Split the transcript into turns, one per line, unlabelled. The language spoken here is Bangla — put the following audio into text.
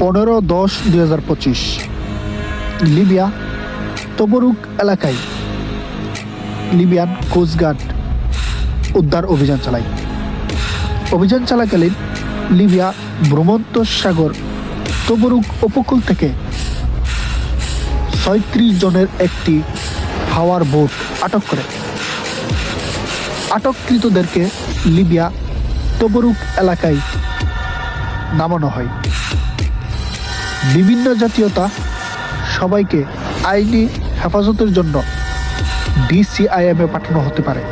পনেরো দশ দুই হাজার পঁচিশ। লিবিয়া, তবরুক এলাকায় লিবিয়ান কোস্টগার্ড উদ্ধার অভিযান চালায়। অভিযান চলাকালীন লিবিয়া ভ্রমন্ত সাগর তবরুক উপকূল থেকে ছয়ত্রিশ জনের একটি হাওয়ার বোট আটক করে। আটককৃতদেরকে লিবিয়া তবরুক এলাকায় নামানো হয়। বিভিন্ন জাতীয়তা সবাইকে আইনি হেফাজতের জন্য ডিসিআইএমে পাঠানো হতে পারে।